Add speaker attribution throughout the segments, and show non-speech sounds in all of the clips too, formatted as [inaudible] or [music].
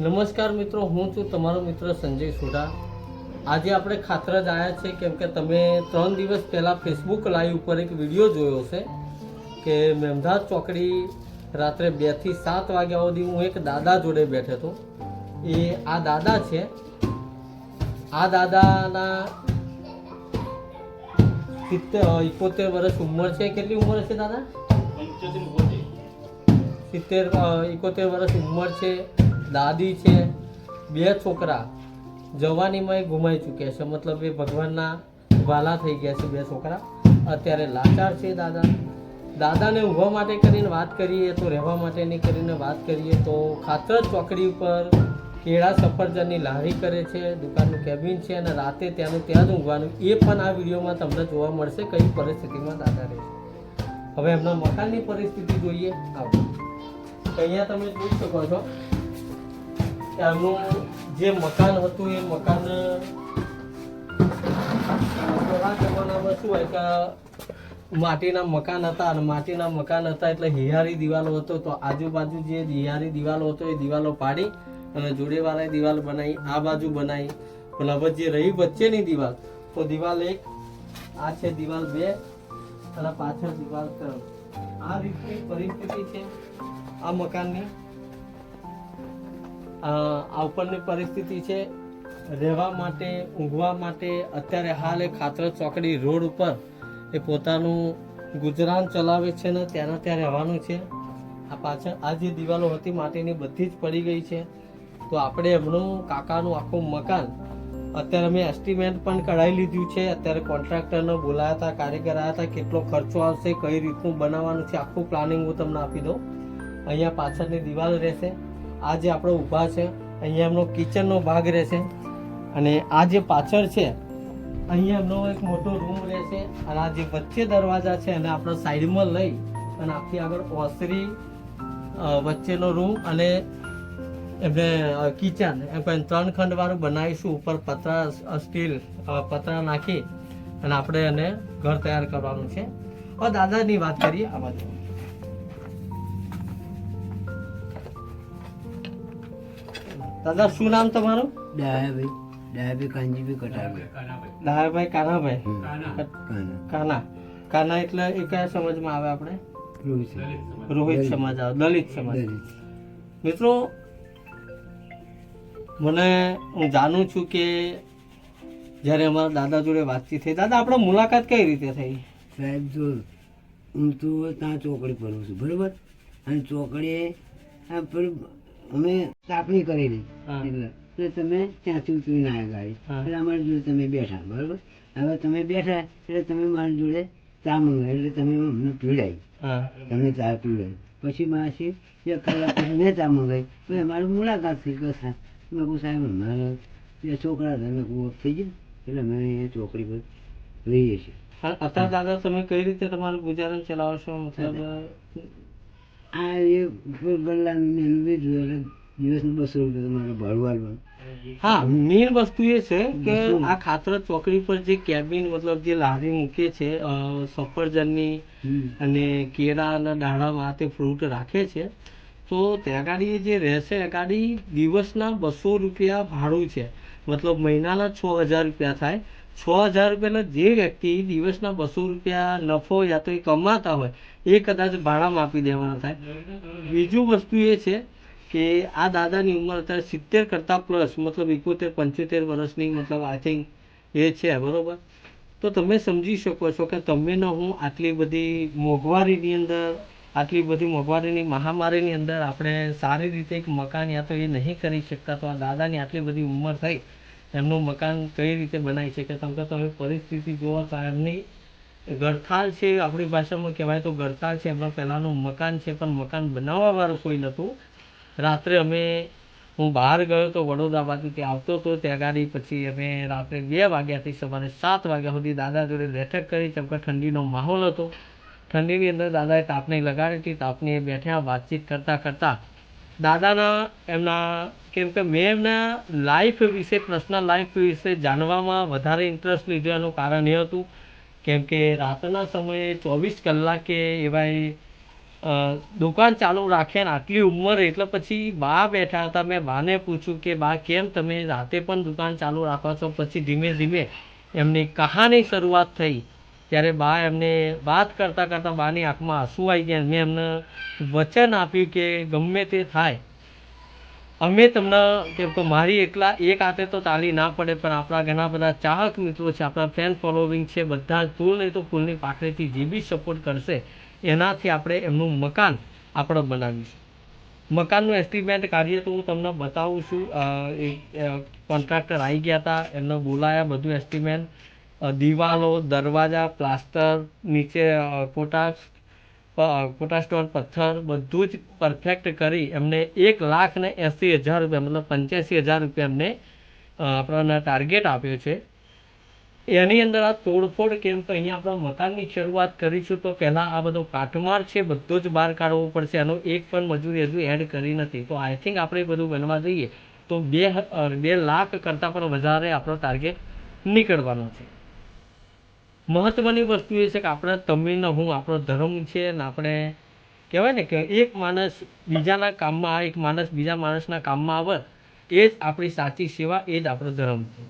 Speaker 1: નમસ્કાર મિત્રો હું છું તમારો મિત્ર સંજય સોઢા. આજે આપણે ખાતરજ આવ્યા છે કેમ કે તમે ત્રણ દિવસ પહેલાં ફેસબુક લાઈવ ઉપર એક વીડિયો જોયો છે કે મેમધાજ ચોકડી રાત્રે બેથી સાત વાગ્યા સુધી હું એક દાદા જોડે બેઠો હતો. એ આ દાદા છે. આ દાદાના સિત્તેર ઇકોતેર વર્ષ ઉંમર છે. કેટલી ઉંમર છે દાદા? સિત્તેર ઇકોતેર વર્ષ ઉંમર છે. દાદી છે, બે છોકરા. જવાનીમાં ગુમાઈ ચૂક્યા છે. મતલબ એ ભગવાનના વાલા થઈ ગયા છે બે છોકરા. અત્યારે લાચાર છે દાદા. દાદાને ઊંઘવા માટે કરીને વાત કરીએ તો રહેવા માટેની કરીને વાત કરીએ તો ખાતર ચોકડી ઉપર કેળા સફરજનની લારી કરે છે, દુકાનનું કેબિન છે અને રાતે ત્યાંનું ત્યાં જ ઊંઘવાનું. એ પણ આ વિડીયોમાં તમને જોવા મળશે કઈ પરિસ્થિતિમાં દાદા રહે છે. હવે એમના મકાનની પરિસ્થિતિ જોઈએ. આવો. અહીંયા તમે જોઈ શકો છો. આમનું જે મકાન હતું, એ મકાન પેલા જમાનામાં શું હોય કે માટીના મકાન હતા અને માટીના મકાન હતા એટલે હિયારી દિવાલો હતો, તો આજુબાજુ જે હિયારી દિવાલો હતો, એ દિવાલો પાડી અને જોડેવાળા દિવાલ બનાવી, આ બાજુ બનાવી. પણ હવે જે રહી વચ્ચેની દિવાલ, તો દિવાલ એક, આ છે દિવાલ બે, અને પાછળ દિવાલ ત્રણ. આ રીતની પરિસ્થિતિ છે આ મકાનની. આ ઉપરની પરિસ્થિતિ છે. રહેવા માટે, ઊંઘવા માટે અત્યારે હાલ એ ખાતર ચોકડી રોડ ઉપર એ પોતાનું ગુજરાન ચલાવે છે ને ત્યાંના ત્યાં રહેવાનું છે. આ પાછળ, આ જે દિવાલો હતી માટીની બધી જ પડી ગઈ છે. તો આપણે એમનું કાકાનું આખું મકાન અત્યારે અમે એસ્ટિમેટ પણ કઢાવી લીધું છે. અત્યારે કોન્ટ્રાક્ટરને બોલાયા હતા, કારીગર આવ્યા હતા, કેટલો ખર્ચો આવશે, કઈ રીતનું બનાવવાનું છે, આખું પ્લાનિંગ હું તમને આપી દઉં. અહીંયા પાછળની દિવાલ રહેશે. આ જે આપણે ઊભા છે. અહીંયા એમનો કિચનનો ભાગ રહેશે. અને આ જે પાછળ છે, અહીંયા એમનો એક મોટો રૂમ રહેશે. અને આ જે વચ્ચે દરવાજા છે, એને આપણે સાઈડમાં લઈ અને આખી આગળ ઓસરી વચ્ચેનો રૂમ અને એમને કિચન એમ પણ ત્રણ ખંડવાળું બનાવીશું. ઉપર પતરા સ્ટીલ પતરા નાખી અને આપણે એને ઘર તૈયાર કરવાનું છે. દાદાની વાત કરીએ. આ બાજુ. દાદા શું નામ તમારું?
Speaker 2: ડાયાભાઈ. ડાયાભાઈ કાનજીભાઈ કટારભાઈ
Speaker 1: ડાયાભાઈ કાનાભાઈ.
Speaker 2: કાના.
Speaker 1: કાના. કાના. એટલે એ કયા સમાજમાં આવે આપણે?
Speaker 2: રોહિત
Speaker 1: રોહિત સમાજ આવે દલિત સમાજ. મિત્રો મને હું જાણું છું કે જ્યારે અમારા દાદા જોડે વાતચીત થઈ દાદા આપણે મુલાકાત કઈ રીતે થઈ?
Speaker 2: સાહેબ જો હું તો ત્યાં ચોકડી પર છું બરોબર? અને ચોકડીએ આ પર અમે કાપણી કરેલી. એટલે તમે ત્યાંથી ઉતરીને આવ્યા ગાડી એટલે અમારી જોડે તમે બેઠા બરોબર? હવે તમે બેઠા એટલે તમે મારી જોડે ચા મંગાવી એટલે તમે અમને પીવડાવી.
Speaker 1: તમને
Speaker 2: તમે ચા પીવડાવી. પછી માસી એક કલાક પછી મેં ચા મંગાવી. પછી અમારી મુલાકાત થઈ ગયો સાહેબ. મેં કહું સાહેબ મારા બે છોકરા હતા મેં કહું થઈ ગયા. એટલે મેં એ ચોકડી પર રહીએ છીએ.
Speaker 1: અત્યારે દાદા તમે કઈ રીતે તમારું ગુજરાન ચલાવશો? મતલબ
Speaker 2: આ એ ગલ્લાની બીજું દિવસનું બસો રૂપિયા તમારે ભાડું આપવાનું
Speaker 1: હા મેઇન વસ્તુ એ છે કે આ ખાતર ચોકડી પર જે કેબિન મતલબ જે લારી મૂકે છે સફરજનની અને કેળા અને દાણામાં તે ફ્રૂટ રાખે છે તો ત્યાં ગાડી જે રહેશે ગાડી દિવસના બસો રૂપિયા ભાડું છે. મતલબ મહિનાના છ હજાર રૂપિયા થાય. છ હજાર રૂપિયાના જે વ્યક્તિ દિવસના બસો રૂપિયા નફો યા તો એ કમાતા હોય, એ કદાચ ભાડામાં આપી દેવાના થાય. બીજું વસ્તુ એ છે કે આ દાદાની ઉંમર અત્યારે સિત્તેર કરતાં પ્લસ મતલબ એકોતેર, પંચોતેર વર્ષની, મતલબ આઈ થિંક એ છે, બરાબર? તો તમે સમજી શકો છો કે તમે ન હું આટલી બધી મોંઘવારીની અંદર, આટલી બધી મોંઘવારીની મહામારીની અંદર આપણે સારી રીતે એક મકાન યા તો એ નહીં કરી શકતા, તો આ દાદાની આટલી બધી ઉંમર થઈ એમનું મકાન કઈ રીતે બનાવી શકે? તમે કે તમે પરિસ્થિતિ જુઓ તો એમની ગરથાલ છે, આપણી ભાષામાં કહેવાય તો ગરથાલ છે. એમના પહેલાંનું મકાન છે, પણ મકાન બનાવવાવાળું કોઈ નહોતું. રાત્રે અમે, હું બહાર ગયો તો વડોદરા ત્યાં આવતો હતો ત્યાં ગાડી પછી અમે રાત્રે બે વાગ્યાથી સવારે સાત વાગ્યા સુધી દાદા જોડે બેઠક કરી. કેમ ઠંડીનો માહોલ હતો. ઠંડીની અંદર દાદાએ તાપણી લગાડી હતી. તાપણી બેઠ્યા, વાતચીત કરતાં કરતાં દાદાના એમના, કેમ કે મેં એમના લાઈફ વિશે પર્સનલ લાઈફ વિશે જાણવામાં વધારે ઇન્ટરેસ્ટ લીધો એનું કારણ એ હતું. કેમ કે રાતના સમયે ચોવીસ કલાકે એવા એ દુકાન ચાલુ રાખે ને આટલી ઉંમર, એટલે પછી બા બેઠા હતા. મેં બાને પૂછ્યું કે, બા, કેમ તમે રાતે પણ દુકાન ચાલુ રાખો છો? પછી ધીમે ધીમે એમની કહાની શરૂઆત થઈ. ત્યારે બા એમને વાત કરતાં કરતાં બાની આંખમાં આંસુ આવી ગયા. મેં એમને વચન આપ્યું કે ગમે તે થાય. અમે તમને કેમ કે મારી એકલા એક હાથે તો તાલી ના પડે, પણ આપણા ઘણા બધા ચાહક મિત્રો છે, આપણા ફેન ફોલોવિંગ છે, બધા જ ફૂલ નહીં તો ફૂલની પાખરેથી જે બી સપોર્ટ કરશે, એનાથી આપણે એમનું મકાન આપણે બનાવીશું. મકાનનું એસ્ટિમેટ કાર્ય તો હું તમને બતાવું છું કોન્ટ્રાક્ટર આવી ગયા હતા એમને બોલાયા બધું એસ્ટિમેટ દિવાલો, દરવાજા, પ્લાસ્ટર, નીચે પોટાશ પોટાશ સ્ટોન પથ્થર બધું જ પરફેક્ટ કરી એમને એક લાખ ને એંસી હજાર રૂપિયા, મતલબ પંચ્યાસી હજાર રૂપિયા એમને આપણને ટાર્ગેટ આપ્યો છે. એની અંદર આ તોડફોડ કેમ તો અહીંયા આપણા મકાનની શરૂઆત કરીશું તો પહેલાં આ બધો કાટમાળ છે, બધો જ બહાર કાઢવો પડશે. એનો એક પણ મજૂરી હજુ એડ કરી નથી. તો આઈ થિંક આપણે બધું બનવા જઈએ તો બે બે લાખ કરતાં પણ વધારે આપણો ટાર્ગેટ નીકળવાનો છે. મહત્ત્વની વસ્તુ એ છે કે આપણે તમે હું, આપણો ધર્મ છે ને આપણે કહેવાય ને કે એક માણસ બીજાના કામમાં એક માણસ બીજા માણસના કામમાં આવે, એ જ આપણી સાચી સેવા, એ જ આપણો ધર્મ છે.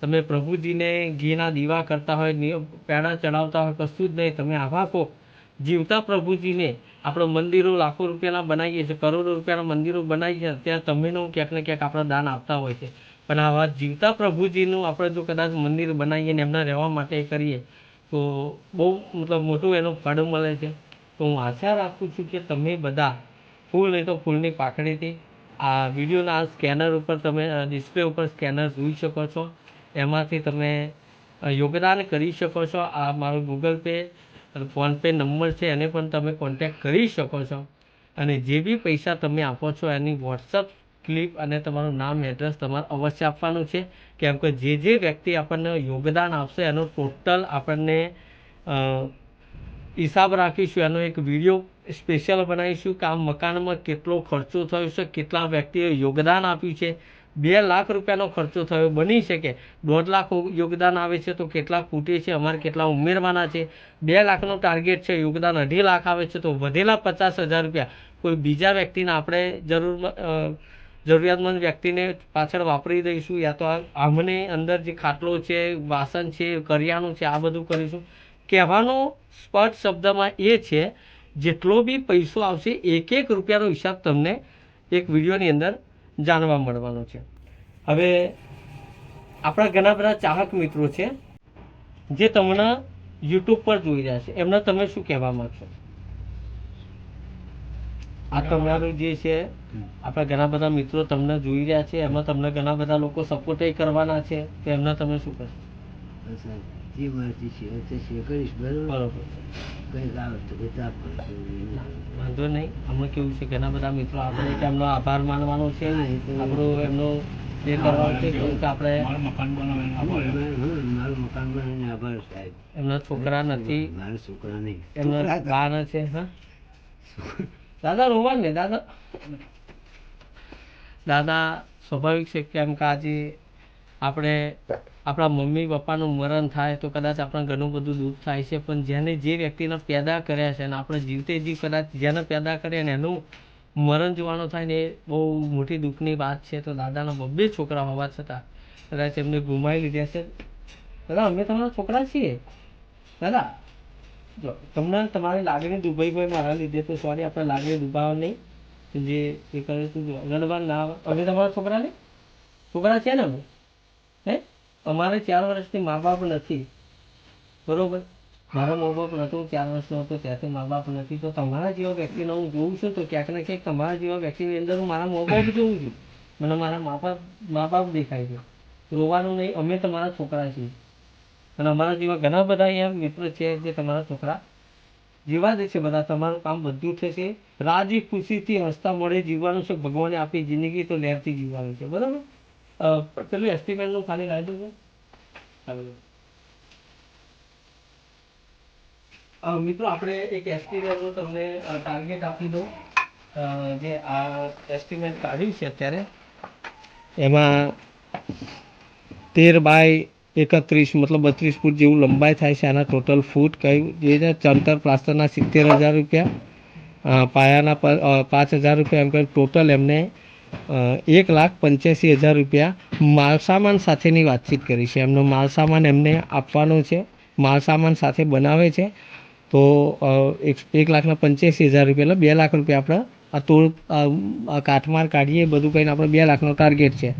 Speaker 1: તમે પ્રભુજીને ઘીના દીવા કરતા હોય નિયમ પેડા ચડાવતા હોય, કશું જ નહીં, તમે આવા કહો જીવતા પ્રભુજીને આપણે મંદિરો લાખો રૂપિયાના બનાવીએ છીએ, કરોડો રૂપિયાના મંદિરો બનાવીએ છીએ, ત્યાં તમે ક્યાંક ને ક્યાંક આપણે દાન આપતા હોય છે. પણ આવા જીવતા પ્રભુજીનું આપણે જો કદાચ મંદિર બનાવીએ ને એમના રહેવા માટે કરીએ, તો બહુ મતલબ મોટું એનું ફળ મળે છે. તો હું આશા રાખું છું કે તમે બધા ફૂલ નહીં તો ફૂલની પાકડીથી આ વિડીયોના આ સ્કેનર ઉપર તમે ડિસ્પ્લે ઉપર સ્કેનર જોઈ શકો છો. એમાંથી તમે યોગદાન કરી શકો છો. આ મારો ગૂગલ પે ફોનપે નંબર છે, એને પણ તમે કોન્ટેક્ટ કરી શકો છો. અને જે બી પૈસા તમે આપો છો એની વોટ્સઅપ ક્લિપ અને તમારું નામ એડ્રેસ તમારે અવશ્ય આપવાનું છે. કેમ કે જે જે વ્યક્તિ આપણને યોગદાન આપશે, એનું ટોટલ આપણને હિસાબ રાખીશું, એનો એક વીડિયો સ્પેશિયલ બનાવીશું કે આ મકાનમાં કેટલો ખર્ચો થયો છે, કેટલા વ્યક્તિએ યોગદાન આપ્યું છે. બે લાખ રૂપિયાનો ખર્ચો થયો, બની શકે. દોઢ લાખ યોગદાન આવે છે તો કેટલા ખૂટે છે, અમારે કેટલા ઉમેરવાના છે. બે લાખનો ટાર્ગેટ છે, યોગદાન અઢી લાખ આવે છે તો વધેલા પચાસ હજાર રૂપિયા. કોઈ બીજા વ્યક્તિને આપણે જરૂર જરૂરિયાતમંદ વ્યક્તિને પાછળ વાપરી દઈશું યા તો આ આમને અંદર જે ખાટલો છે, વાસણ છે, કરિયાણું છે, આ બધું કરીશું. કહેવાનો સ્પષ્ટ શબ્દમાં એ છે, જેટલો બી પૈસો આવશે એક એક રૂપિયાનો હિસાબ તમને એક વિડીયોની અંદર જાણવા મળવાનો છે. હવે આપણા ઘણા બધા ચાહક મિત્રો છે, જે તમને યુટ્યુબ પર જોઈ રહ્યા છે. એમને તમે શું કહેવા માંગશો? આ તમારું જે છે આપણા ઘણા બધા મિત્રો તમને જોઈ રહ્યા છે એમાં તમને ઘણા બધા લોકો સપોર્ટ કરવાના છે તો એમને તમે શું
Speaker 2: કરશો? જે મારાથી છે તે છે કરીશ બરોબર? કંઈક કંઈક
Speaker 1: વાંધો નહીં. હમણાં કેવું છે ઘણા બધા મિત્રો આપણે એમનો આભાર માનવાનો છે. આપણો એમનો એ કરવાનો છે કે આપણે
Speaker 2: મારું મકાન બનાવીને આભાર સાહેબ.
Speaker 1: એમના છોકરા નથી.
Speaker 2: મારા છોકરા નહીં.
Speaker 1: એમના બા છે હા? [laughs] દાદા રોવા ને, દાદા. દાદા, સ્વાભાવિક છે કેમ કે આજે આપણે આપણા મમ્મી પપ્પાનું મરણ થાય તો કદાચ આપણે ઘણું બધું દુઃખ થાય છે, પણ જેને જે વ્યક્તિને પેદા કર્યા છે અને આપણે જીવતે જીવ કદાચ જેને પેદા કરીએ ને એનું મરણ જોવાનું થાય ને એ બહુ મોટી દુઃખની વાત છે, તો દાદાના બબ્બે છોકરા હોવા છતાં કદાચ એમને ગુમાવી લીધા છે. દાદા, અમે તમારા છોકરા છીએ. દાદા તમને તમારી લાગણી દુભાઈ ભાઈ મારા લીધે, તો સોરી આપણે લાગણી દુભાવો નહીં. જે એ કરે તું રડવા ના. અમે તમારા છોકરા ને છોકરા છે ને અમે? હે? અમારે ચાર વર્ષથી મા બાપ નથી. બરોબર? મારો મા બાપ નહોતો ચાર વર્ષનો હતો, ત્યાંથી મા બાપ નથી. તો તમારા જેવા વ્યક્તિને હું જોઉં છું તો ક્યાંક ને ક્યાંક તમારા જેવા વ્યક્તિની અંદર હું મારા મા બાપ જોઉં છું. મને મારા મા બાપ મા બાપ દેખાય છે. રોવાનું નહીં, અમે તમારા છોકરા છીએ. અને અમારા જેવા ઘણા બધા અહીંયા મિત્રો છે જે તમારા છોકરા જેવા જ છે બધા. તમારું કામ બધું થશે. રાજી ખુશીથી હસતા મળે જીવવાનું છે. ભગવાને આપી જિંદગી તો લહેરથી જીવવાનું છે. બરાબર? પેલું એસ્ટિમેટનું ખાલી રાખ્યું છે મિત્રો, આપણે એક એસ્ટિમેટનું તમને ટાર્ગેટ આપી દઉં. જે આ એસ્ટિમેટ કાઢ્યું છે અત્યારે. એમાં તેર બાય એકત્રીસ, મતલબ બત્રીસ ફૂટ જેવું લંબાઈ થાય છે આના ટોટલ ફૂટ કયું? જે છે, ચણતર પ્લાસ્ટરના સિત્તેર હજાર રૂપિયા. પાયાના પાંચ હજાર રૂપિયા. એમ કરી ટોટલ એમને એક લાખ પંચ્યાસી હજાર રૂપિયા માલસામાન સાથેની વાતચીત કરી છે. એમનો માલસામાન એમને આપવાનો છે. માલસામાન સાથે બનાવે છે. તો એક એક લાખના પંચ્યાસી હજાર રૂપિયા, એટલે બે લાખ રૂપિયા આપણે આ આ કાટમાર કાઢીએ. બધું કહીને આપણે બે લાખનો ટાર્ગેટ છે.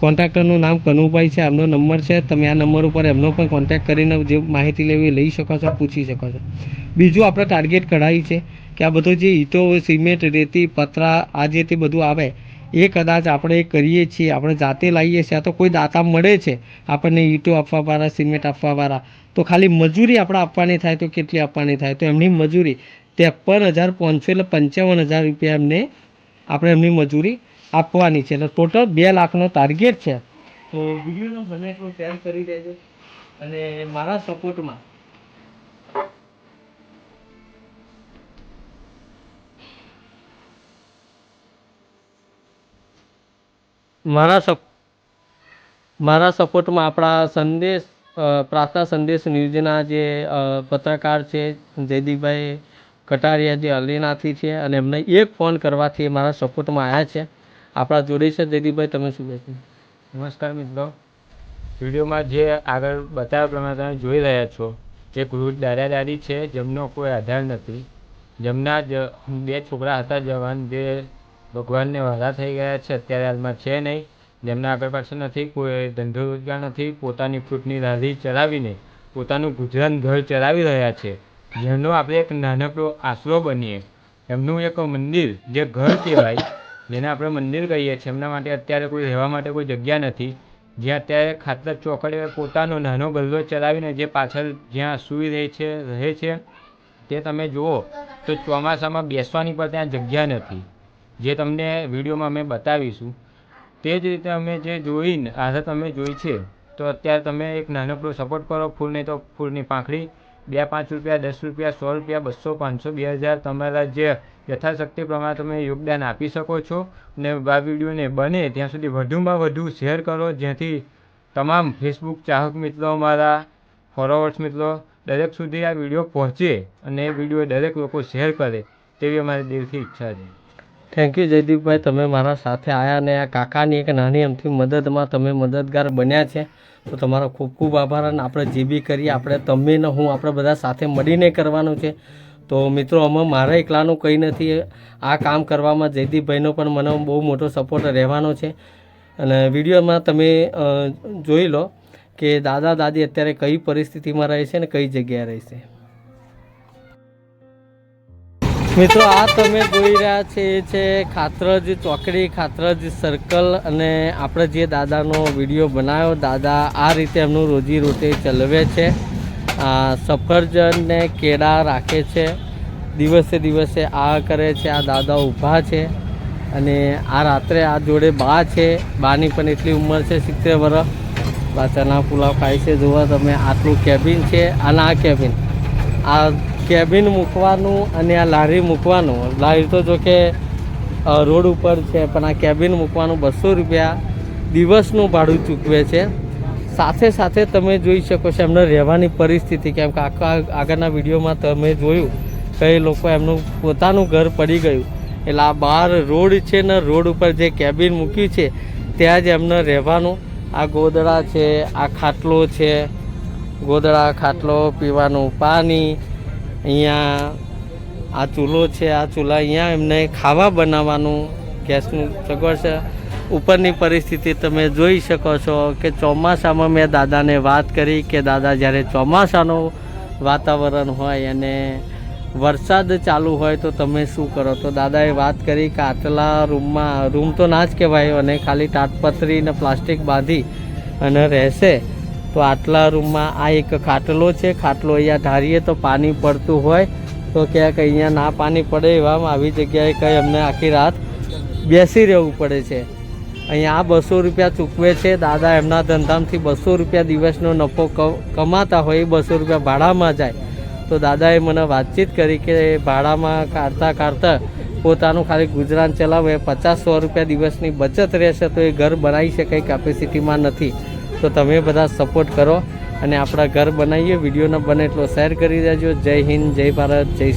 Speaker 1: કોન્ટ્રાક્ટરનું નામ કનુભાઈ છે, એમનો નંબર છે, તમે આ નંબર ઉપર એમનો પણ કોન્ટેક્ટ કરીને જે માહિતી લેવી લઈ શકો છો, પૂછી શકો છો. બીજું આપણે ટાર્ગેટ કઢાવી છે કે આ બધો જે ઈટો, સિમેન્ટ, રેતી, પતરા, આ જે તે બધું આવે, એ કદાચ આપણે કરીએ છીએ, આપણે જાતે લાવીએ છીએ, આ તો કોઈ દાતા મળે છે, આપણને ઈંટો આપવાવાળા, સિમેન્ટ આપવાવાળા. તો ખાલી મજૂરી આપણે આપવાની થાય તો કેટલી આપવાની થાય? તો એમની મજૂરી, ત્રેપન હજાર પાંચસો એટલે પંચાવન હજાર રૂપિયા એમને, આપણે એમની મજૂરી આપવાની છે. એટલે ટોટલ બે લાખનો ટાર્ગેટ છે. તો વિડીયોનો બને એટલો શેર કરી દેજો અને મારા સપોર્ટમાં મારા સપ મારા સપોર્ટમાં આપણા સંદેશ પ્રાર્થના સંદેશ ન્યૂઝના જે પત્રકાર છે, જયદીપભાઈ કટારિયા, જે અલીનાથી છે, અને એમને એક ફોન કરવાથી મારા સપોર્ટમાં આવ્યા છે. આપણા જોડે છે જયદીપભાઈ, તમે શું કહેશો
Speaker 3: નમસ્કાર મિત્રો. વિડીયોમાં જે આગળ બતાવ્યા પ્રમાણે તમે જોઈ રહ્યા છો તે વૃદ્ધ દાદા દાદી છે, જેમનો કોઈ આધાર નથી. જેમના જ, બે છોકરા હતા, જવાન, જે ભગવાનને વહાલા થઈ ગયા છે, અત્યારે હાલમાં છે નહીં. જેમના આગળ પાછળ નથી, કોઈ ધંધો રોજગાર નથી, પોતાની ફ્રૂટની રાહી ચલાવીને પોતાનું ગુજરાન ઘર ચલાવી રહ્યા છે. જેમનો આપણે એક નાનકડો આશરો બનીએ. એમનું એક મંદિર, જે ઘર કહેવાય જેને આપણે મંદિર કહીએ છીએ. એમના માટે અત્યારે કોઈ રહેવા માટે કોઈ જગ્યા નથી. જ્યાં અત્યારે ખાતર ચોકડીએ પોતાનો નાનો ગલ્લો ચલાવીને જે પાછળ જ્યાં સૂઈ રહે છે રહે છે, તે તમે જુઓ તો ચોમાસામાં બેસવાની પણ ત્યાં જગ્યા નથી. જે તમને વિડીયોમાં અમે બતાવીશું. તે જ રીતે અમે જે જોઈને આજે તમે જોઈ છે, તો અત્યારે તમે એક નાનકડો સપોર્ટ કરો ફૂલ નહીં તો ફૂલની પાંખડી બે પાંચ રૂપિયા, દસ રૂપિયા, સો રૂપિયા, બસો, પાંચસો, બે હજાર તમારા જે યથાશક્તિ પ્રમાણે તમે યોગદાન આપી શકો છો ને આ વિડીયોને બને ત્યાં સુધી વધુમાં વધુ શેર કરો. જેથી તમામ ફેસબુક ચાહક મિત્રો મારા ફોલોવર્સ મિત્રો દરેક સુધી આ વીડિયો પહોંચે અને એ વીડિયો દરેક લોકો શેર કરે તેવી અમારી દિલથી ઈચ્છા છે.
Speaker 1: થેન્ક યુ જયદીપભાઈ તમે મારા સાથે આવ્યા અને આ કાકાની એક નાની અમથી મદદમાં તમે મદદગાર બન્યા છે. તો તમારો ખૂબ ખૂબ આભાર અને આપણે જે બી કરીએ, આપણે તમે ને હું, આપણે બધા સાથે મળીને કરવાનું છે. તો મિત્રો, અમે મારા એકલાનું કંઈ નથી. આ કામ કરવામાં જયદીપભાઈનો પણ મને બહુ મોટો સપોર્ટ રહેવાનો છે. અને વિડીયોમાં તમે જોઈ લો કે દાદા દાદી અત્યારે કઈ પરિસ્થિતિમાં રહે છે ને કઈ જગ્યાએ રહે છે. મિત્રો, આ તમે જોઈ રહ્યા છે, એ છે ખાતરજ ચોકડી, ખાતરજ સર્કલ અને આપણે જે દાદાનો વીડિયો બનાવ્યો, દાદા આ રીતે એમનું રોજી રોટી ચલાવે છે. આ સફરજન ને કેળા રાખે છે. દિવસે દિવસે આ કરે છે, આ દાદા ઊભા છે અને આ રાત્રે આ જોડે બા છે. બાની પણ એટલી ઉંમર છે, સિત્તેર વર્ષ બા ચના પુલાવ ખાય છે, જોવા તમે. આટલું કેબિન છે અને આ કેબિન આ કેબિન મૂકવાનું અને આ લારી મૂકવાનું. લારી તો જો કે રોડ ઉપર છે, પણ આ કેબિન મૂકવાનું બસો રૂપિયા દિવસનું ભાડું ચૂકવે છે. સાથે સાથે તમે જોઈ શકો છો એમને રહેવાની પરિસ્થિતિ કેમ કે આખા આગળના વિડીયોમાં તમે જોયું કે એ લોકો એમનું પોતાનું ઘર પડી ગયું. એટલે આ બહાર રોડ છે ને રોડ ઉપર જે કેબિન મૂક્યું છે, ત્યાં જ એમને રહેવાનું. આ ગોદડા છે, આ ખાટલો છે, ગોદડા, ખાટલો, પીવાનું પાણી અહીંયા આ ચૂલો છે, આ ચૂલા અહીંયા એમને ખાવા બનાવવાનું ગેસનું સગવડ છે. ઉપરની પરિસ્થિતિ તમે જોઈ શકો છો કે ચોમાસામાં મેં દાદાને વાત કરી કે દાદા જ્યારે ચોમાસાનું વાતાવરણ હોય અને વરસાદ ચાલુ હોય તો તમે શું કરો? તો દાદાએ વાત કરી કે આટલા રૂમમાં, રૂમ તો ના જ કહેવાય અને ખાલી તાટપત્રી ને પ્લાસ્ટિક બાંધી અને રહેશે. તો આટલા રૂમમાં આ એક ખાટલો છે. ખાટલો અહીંયા ધારીએ તો પાણી પડતું હોય. તો ક્યાંક અહીંયા ના પાણી પડે એવામાં આવી જગ્યાએ કંઈ અમને આખી રાત બેસી રહેવું પડે છે. અહીંયા આ બસો રૂપિયા ચૂકવે છે. દાદા એમના ધંધામાંથી બસો રૂપિયા દિવસનો નફો કમાતા હોય એ બસો રૂપિયા ભાડામાં જાય. તો દાદાએ મને વાતચીત કરી કે ભાડામાં કાઢતા કાઢતા પોતાનું ખાલી ગુજરાન ચલાવે. પચાસ સો રૂપિયા દિવસની બચત રહેશે તો એ ઘર બનાવી શકે કેપેસિટીમાં નથી. તો તમે બધા સપોર્ટ કરો અને આપણા ઘર બનાવીએ. વિડીયોને બને એટલો શેર કરી દેજો. જય હિન્દ, જય ભારત, જય